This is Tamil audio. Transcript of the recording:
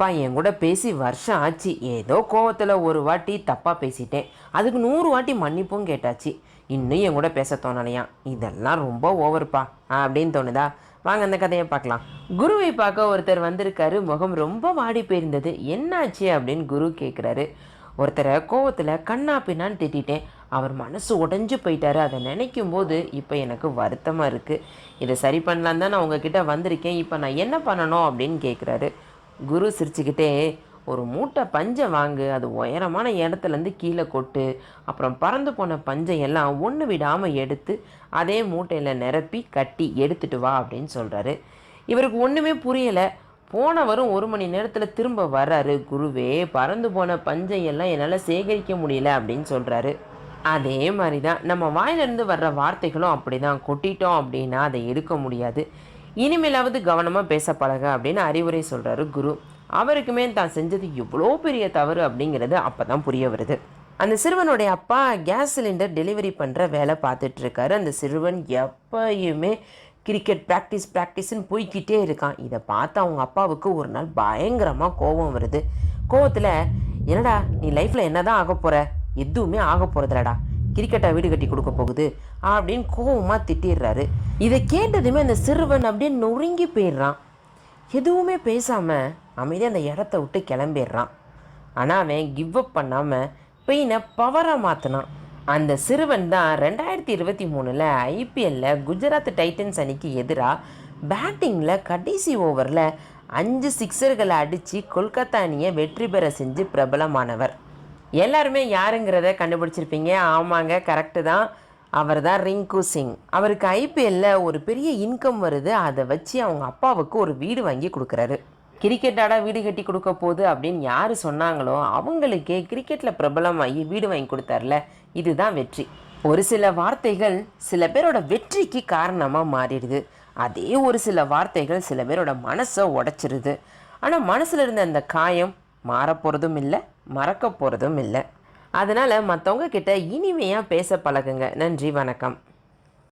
அப்பா என் கூட பேசி வருஷம் ஆச்சு. ஏதோ கோவத்தில் ஒரு வாட்டி தப்பாக பேசிட்டேன். அதுக்கு நூறு வாட்டி மன்னிப்பும் கேட்டாச்சு. இன்னும் என் கூட பேச தோணலையா இதெல்லாம் ரொம்ப ஓவர்ப்பா அப்படின்னு தோணுதா? வாங்க அந்த கதையை பார்க்கலாம். குருவை பார்க்க ஒருத்தர் வந்திருக்காரு. முகம் ரொம்ப வாடி போயிருந்தது. என்னாச்சு அப்படின்னு குரு கேட்குறாரு ஒருத்தரை கோவத்தில் கண்ணா பின்னான்னு திட்டிட்டேன். அவர் மனசு உடைஞ்சு போயிட்டாரு. அதை நினைக்கும் போது இப்போ எனக்கு வருத்தமாக இருக்குது இதை சரி பண்ணலான் தான் நான் உங்ககிட்ட வந்திருக்கேன். இப்போ நான் என்ன பண்ணணும் அப்படின்னு கேட்குறாரு குரு சிரிச்சுக்கிட்டே ஒரு மூட்டை பஞ்சை வாங்கு அது உயரமான இடத்துலேருந்து கீழே கொட்டு அப்புறம் பறந்து போன பஞ்சையெல்லாம் ஒன்று விடாமல் எடுத்து அதே மூட்டையில் நிரப்பி கட்டி எடுத்துட்டு வா அப்படின்னு சொல்கிறாரு இவருக்கு ஒன்றுமே புரியலை. போனவரும் ஒரு மணி நேரத்தில் திரும்ப வர்றாரு. குருவே பறந்து போன பஞ்சையெல்லாம் என்னால் சேகரிக்க முடியல அப்படின்னு சொல்கிறாரு அதே மாதிரி தான் நம்ம வாயிலிருந்து வர்ற வார்த்தைகளும் அப்படி தான் கொட்டிட்டோம் அப்படின்னா அதை எடுக்க முடியாது. இனிமேலாவது கவனமாக பேச பழக அப்படின்னு அறிவுரை சொல்கிறாரு குரு. அவருக்குமே தான் செஞ்சது எவ்வளோ பெரிய தவறு அப்படிங்கிறது அப்போ தான் புரிய வருது. அந்த சிறுவனுடைய அப்பா கேஸ் சிலிண்டர் டெலிவரி பண்ணுற வேலை பார்த்துட்ருக்காரு அந்த சிறுவன் எப்பயுமே கிரிக்கெட் ப்ராக்டிஸ் ப்ராக்டிஸ்னு போய்க்கிட்டே இருக்கான். இதை பார்த்து அவங்க அப்பாவுக்கு ஒரு நாள் பயங்கரமாக கோபம் வருது. கோவத்தில் என்னடா நீ லைஃப்பில் என்ன தான் ஆக போகிற எதுவுமே ஆக போகிறதில்லடா கிரிக்கெட்டை வீடு கட்டி கொடுக்க போகுது அப்படின்னு கோவமாக திட்டிடுறாரு. இதை கேட்டதுமே அந்த சிறுவன் அப்படியே நொறுங்கி போயிடுறான். எதுவுமே பேசாமல் அமைதியாக அந்த இடத்த விட்டு கிளம்பிடுறான். ஆனால் அவன் கிவ் அப் பண்ணாமல் பெயினை பவராக மாற்றினான் அந்த சிறுவன் தான் ரெண்டாயிரத்தி இருபத்தி மூணில் ஐபிஎல்லில் குஜராத் டைட்டன்ஸ் அணிக்கு எதிராக பேட்டிங்கில் கடைசி ஓவரில் அஞ்சு சிக்ஸர்களை அடித்து கொல்கத்தா அணியை வெற்றி பெற செஞ்சு பிரபலமானவர். எல்லாருமே யாருங்கிறத கண்டுபிடிச்சிருப்பீங்க. ஆமாங்க கரெக்டு தான். அவர் தான் ரிங்கு சிங். அவருக்கு ஐபிஎல்லில் ஒரு பெரிய இன்கம் வருது. அதை வச்சு அவங்க அப்பாவுக்கு ஒரு வீடு வாங்கி கொடுக்குறாரு. கிரிக்கெட்டாடா வீடு கட்டி கொடுக்க போகுது அப்படின்னு யார் சொன்னாங்களோ அவங்களுக்கே கிரிக்கெட்டில் பிரபலமாகி வீடு வாங்கி கொடுத்தார்ல. இதுதான் வெற்றி. ஒரு சில வார்த்தைகள் சில பேரோட வெற்றிக்கு காரணமாக மாறிடுது. அதே ஒரு சில வார்த்தைகள் சில பேரோட மனசை உடைச்சிருது. ஆனால் மனசில் இருந்த அந்த காயம் மாறப்போகிறதும் இல்லை மறக்க போகிறதும் இல்லை. அதனால் மற்றவங்க கிட்ட இனிமையாக பேச பழகுங்க. நன்றி வணக்கம்.